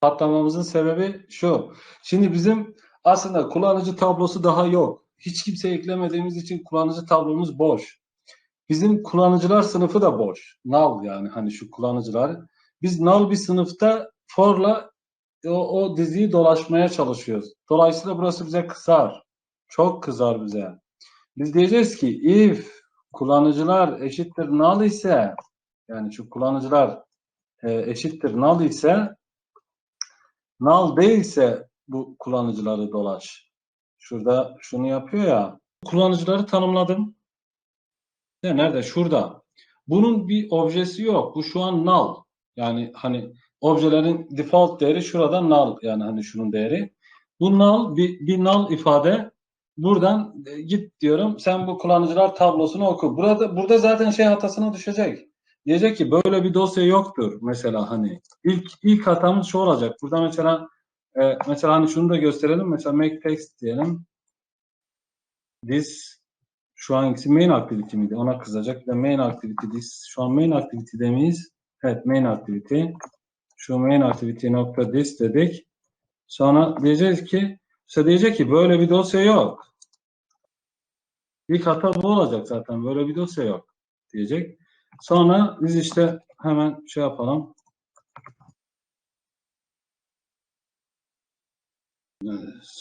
patlamamızın sebebi şu. Şimdi bizim aslında kullanıcı tablosu daha yok. Hiç kimse eklemediğimiz için kullanıcı tablomuz boş. Bizim kullanıcılar sınıfı da boş. Null yani hani şu kullanıcılar. Biz null bir sınıfta for'la o, o diziyi dolaşmaya çalışıyoruz. Dolayısıyla burası bize kızar. Çok kızar bize. Biz diyeceğiz ki if kullanıcılar eşittir null ise yani şu kullanıcılar e, eşittir null ise null değilse bu kullanıcıları dolaş. Şurada şunu yapıyor ya. Kullanıcıları tanımladım. Ne, nerede? Şurada. Bunun bir objesi yok. Bu şu an null. Yani hani objelerin default değeri şurada null. Yani hani şunun değeri. Bu null bir, bir null ifade. Buradan e, git diyorum. Sen bu kullanıcılar tablosunu oku. Burada burada zaten şey hatasına düşecek. Diyecek ki böyle bir dosya yoktur mesela hani. ilk ilk hatamız şu olacak. Burada mesela e, mesela hani şunu da gösterelim. Mesela make text diyelim. This şu ankisi main activity miydi? Ona kızacak. Bir de main activity this. Şu an main activity demeyiz. Evet main activity. Şu main activity nokta this dedik. Sonra diyeceğiz ki işte diyecek ki böyle bir dosya yok. İlk hata bu olacak zaten. Böyle bir dosya yok diyecek. Sonra biz işte hemen şey yapalım.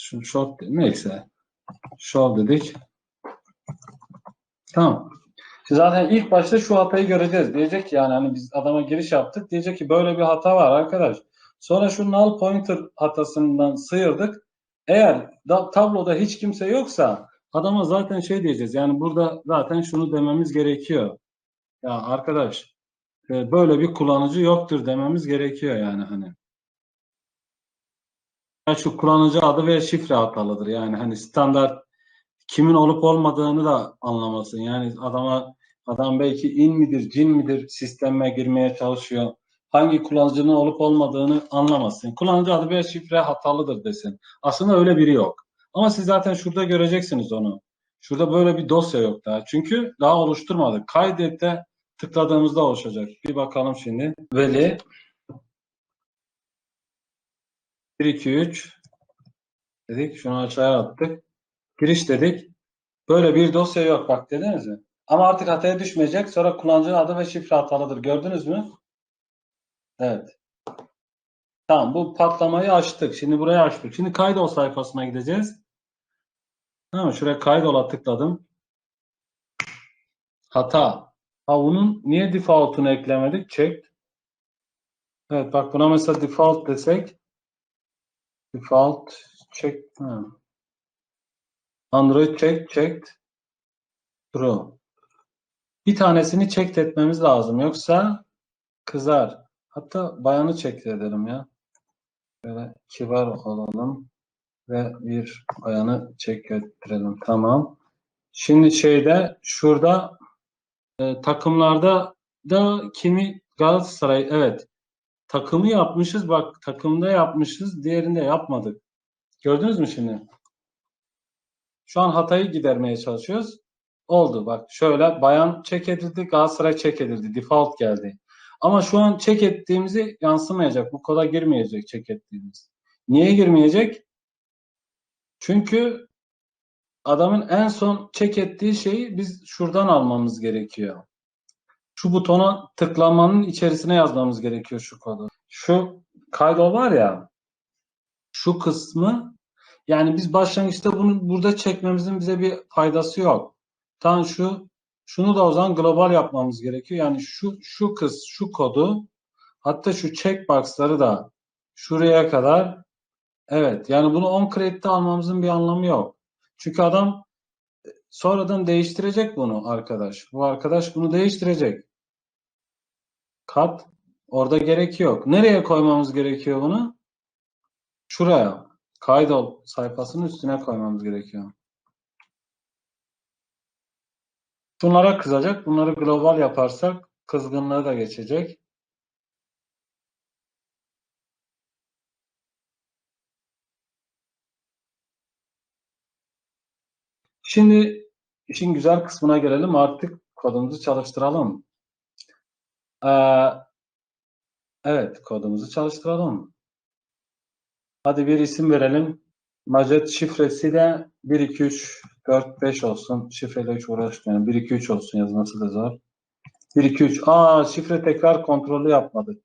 Şu short neyse. Short dedik. Tamam. Zaten ilk başta şu hatayı göreceğiz. Diyecek ki yani hani biz adama giriş yaptık. Diyecek ki böyle bir hata var arkadaş. Sonra şu null pointer hatasından sıyırdık. Eğer da, tabloda hiç kimse yoksa adama zaten şey diyeceğiz. Yani burada zaten şunu dememiz gerekiyor. Ya arkadaş e, böyle bir kullanıcı yoktur dememiz gerekiyor yani hani. Ya şu kullanıcı adı ve şifre hatalıdır. Yani hani standart kimin olup olmadığını da anlamasın. Yani adama adam belki in midir, cin midir sisteme girmeye çalışıyor. Hangi kullanıcının olup olmadığını anlamasın. Kullanıcı adı ve şifre hatalıdır desin. Aslında öyle biri yok. Ama siz zaten şurada göreceksiniz onu. Şurada böyle bir dosya yok daha. Çünkü daha oluşturmadık. Kaydette tıkladığımızda oluşacak. Bir bakalım şimdi. Veli 1, 2, 3 dedik. Şunu aşağıya attık. Giriş dedik. Böyle bir dosya yok bak dediniz mi? Ama artık hataya düşmeyecek. Sonra kullanıcının adı ve şifre hatalıdır. Gördünüz mü? Evet. Tamam bu patlamayı açtık. Şimdi buraya açtık. Şimdi kaydol sayfasına gideceğiz. Tamam şuraya kaydola tıkladım. Hata. Ha bunun niye default'unu eklemedik? Check. Evet bak buna mesela default desek default check ha. Android check checked true. Bir tanesini check etmemiz lazım. Yoksa kızar. Hatta bayanı check edelim ya. Böyle kibar olalım ve bir bayanı check ettirelim. Tamam. Şimdi şeyde şurada e, takımlarda da kimi Galatasaray evet takımı yapmışız bak takımda yapmışız diğerinde yapmadık. Gördünüz mü şimdi? Şu an hatayı gidermeye çalışıyoruz. Oldu bak şöyle bayan check edildi Galatasaray check edildi default geldi. Ama şu an check ettiğimizi yansımayacak. Bu koda girmeyecek check ettiğimiz. Niye girmeyecek? Çünkü adamın en son check ettiği şeyi biz şuradan almamız gerekiyor. Şu butona tıklamanın içerisine yazmamız gerekiyor şu kodu. Şu kaydol var ya şu kısmı yani biz başlangıçta bunu burada çekmemizin bize bir faydası yok. Tam şu şunu da o zaman global yapmamız gerekiyor. Yani şu şu kız şu kodu hatta şu checkbox'ları da şuraya kadar evet yani bunu on credit'te almamızın bir anlamı yok. Çünkü adam sonradan değiştirecek bunu arkadaş. Bu arkadaş bunu değiştirecek. Kat orada gerek yok. Nereye koymamız gerekiyor bunu? Şuraya. Kaydol sayfasının üstüne koymamız gerekiyor. Bunlara kızacak. Bunları global yaparsak kızgınlığı da geçecek. Şimdi işin güzel kısmına gelelim. Artık kodumuzu çalıştıralım. Ee, evet, kodumuzu çalıştıralım. Hadi bir isim verelim. Majet şifresi de 1, 2, 3, 4, 5 olsun. Şifreyle hiç uğraşmayalım. 1, 2, 3 olsun yazması da zor. 1, 2, 3. Aa şifre tekrar kontrolü yapmadık.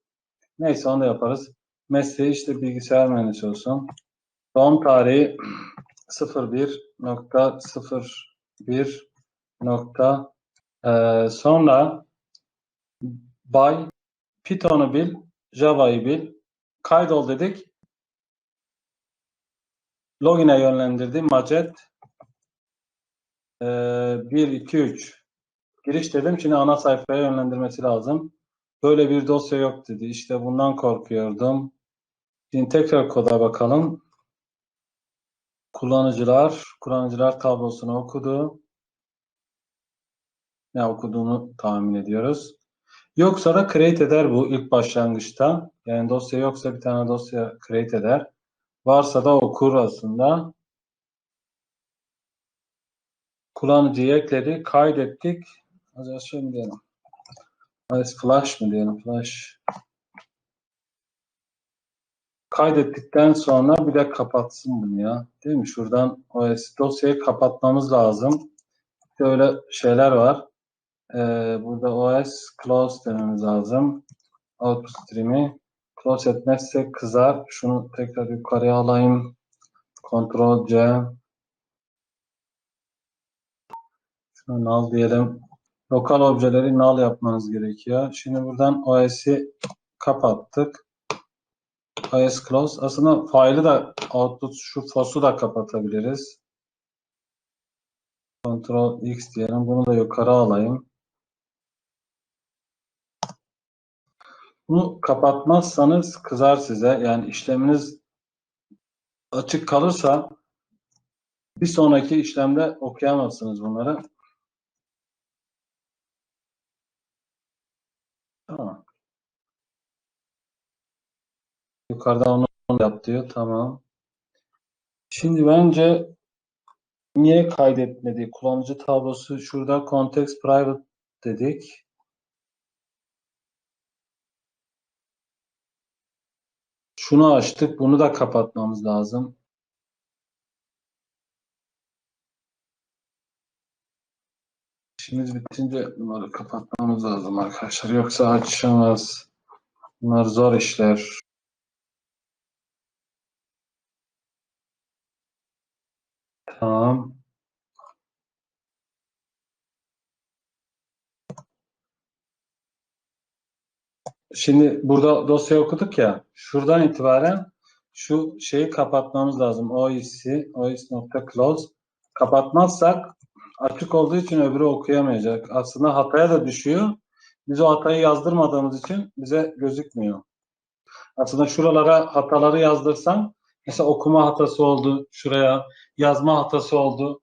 Neyse onu da yaparız. Mesleği işte bilgisayar mühendisi olsun. Doğum tarihi 01.01 nokta Ee, sonra by Python'u bil, Java'yı bil. Kaydol dedik. Login'e yönlendirdi. Macet ee, 1, 2, 3 giriş dedim. Şimdi ana sayfaya yönlendirmesi lazım. Böyle bir dosya yok dedi. İşte bundan korkuyordum. Şimdi tekrar koda bakalım. Kullanıcılar, kullanıcılar tablosunu okudu. Ne okuduğunu tahmin ediyoruz. Yoksa da create eder bu ilk başlangıçta. Yani dosya yoksa bir tane dosya create eder. Varsa da okur aslında. Kullanıcıyı ekledi, kaydettik. Acaba şey mi diyelim? Flash mı diyelim? Flash. Kaydettikten sonra bir de kapatsın bunu ya. Değil mi? Şuradan OS dosyayı kapatmamız lazım. De öyle şeyler var. Ee, burada OS close dememiz lazım. Output stream'i close etmezse kızar. Şunu tekrar yukarıya alayım. Ctrl C. Şunu null diyelim. Lokal objeleri null yapmanız gerekiyor. Şimdi buradan OS'i kapattık. OS close. Aslında faili de output şu FOS'u da kapatabiliriz. Ctrl X diyelim. Bunu da yukarı alayım. Bunu kapatmazsanız kızar size. Yani işleminiz açık kalırsa bir sonraki işlemde okuyamazsınız bunları. Tamam. Yukarıda onu yap diyor. Tamam. Şimdi bence niye kaydetmedi? Kullanıcı tablosu şurada context private dedik. Şunu açtık. Bunu da kapatmamız lazım. İşimiz bitince bunları kapatmamız lazım arkadaşlar. Yoksa açamaz. Bunlar zor işler. Tamam. Şimdi burada dosya okuduk ya. Şuradan itibaren şu şeyi kapatmamız lazım. OIS'i, OIS.close. Kapatmazsak açık olduğu için öbürü okuyamayacak. Aslında hataya da düşüyor. Biz o hatayı yazdırmadığımız için bize gözükmüyor. Aslında şuralara hataları yazdırsam mesela okuma hatası oldu. Şuraya yazma hatası oldu.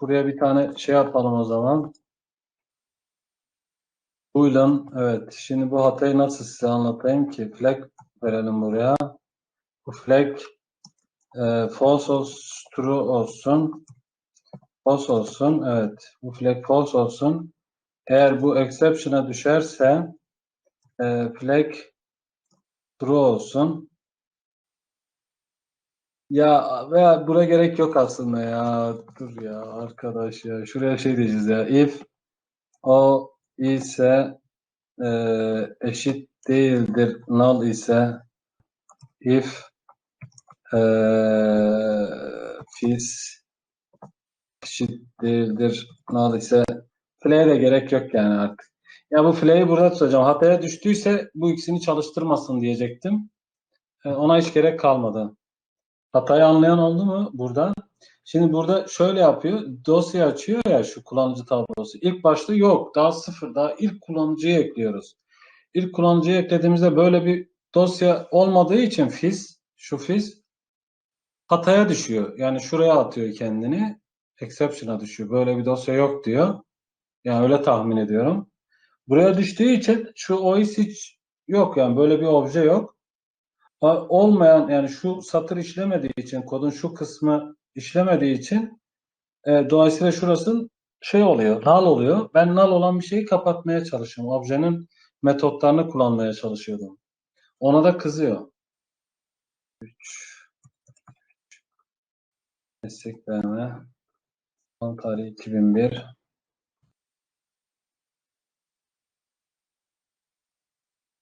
Buraya bir tane şey yapalım o zaman. Buyurun. Evet. Şimdi bu hatayı nasıl size anlatayım ki? Flag verelim buraya. Bu flag e, false olsun, true olsun. False olsun. Evet. Bu flag false olsun. Eğer bu exception'a düşerse e, flag true olsun. Ya veya buna gerek yok aslında ya. Dur ya arkadaş ya. Şuraya şey diyeceğiz ya. If o ise e, eşit değildir. Null ise if e, fis eşit değildir. Null ise flag'e de gerek yok yani artık. Ya bu flag'i burada tutacağım. Hataya düştüyse bu ikisini çalıştırmasın diyecektim. E, ona hiç gerek kalmadı. Hatayı anlayan oldu mu burada? Şimdi burada şöyle yapıyor. Dosya açıyor ya şu kullanıcı tablosu. İlk başta yok. Daha sıfır. Daha ilk kullanıcıyı ekliyoruz. İlk kullanıcıyı eklediğimizde böyle bir dosya olmadığı için FIS, şu FIS hataya düşüyor. Yani şuraya atıyor kendini. Exception'a düşüyor. Böyle bir dosya yok diyor. Yani öyle tahmin ediyorum. Buraya düştüğü için şu OIS hiç yok. Yani böyle bir obje yok. Olmayan yani şu satır işlemediği için kodun şu kısmı işlemediği için e, dolayısıyla şurası şey oluyor, null oluyor. Ben null olan bir şeyi kapatmaya çalışıyorum. Objenin metotlarını kullanmaya çalışıyordum. Ona da kızıyor. 3 Meslek BM. Son tarih 2001.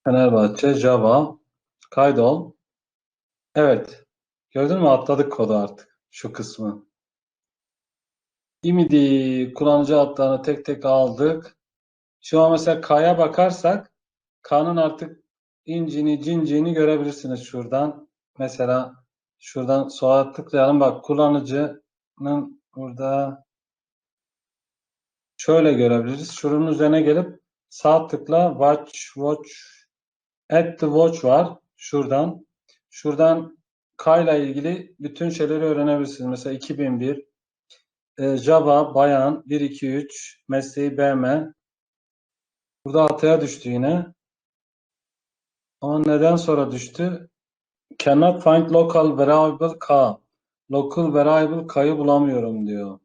Fenerbahçe, Java. Kaydol. Evet. Gördün mü atladık kodu artık. Şu kısmı. İmidi kullanıcı adlarını tek tek aldık. Şu an mesela K'ya bakarsak K'nın artık incini cinciğini görebilirsiniz şuradan. Mesela şuradan sola tıklayalım. Bak kullanıcının burada şöyle görebiliriz. Şunun üzerine gelip sağ tıkla watch watch add the watch var. Şuradan. Şuradan K ile ilgili bütün şeyleri öğrenebilirsiniz. Mesela 2001 e, Java, Bayan, 1, 2, 3, mesleği BM. Burada hataya düştü yine. Ama neden sonra düştü? Cannot find local variable K. Local variable K'yı bulamıyorum diyor.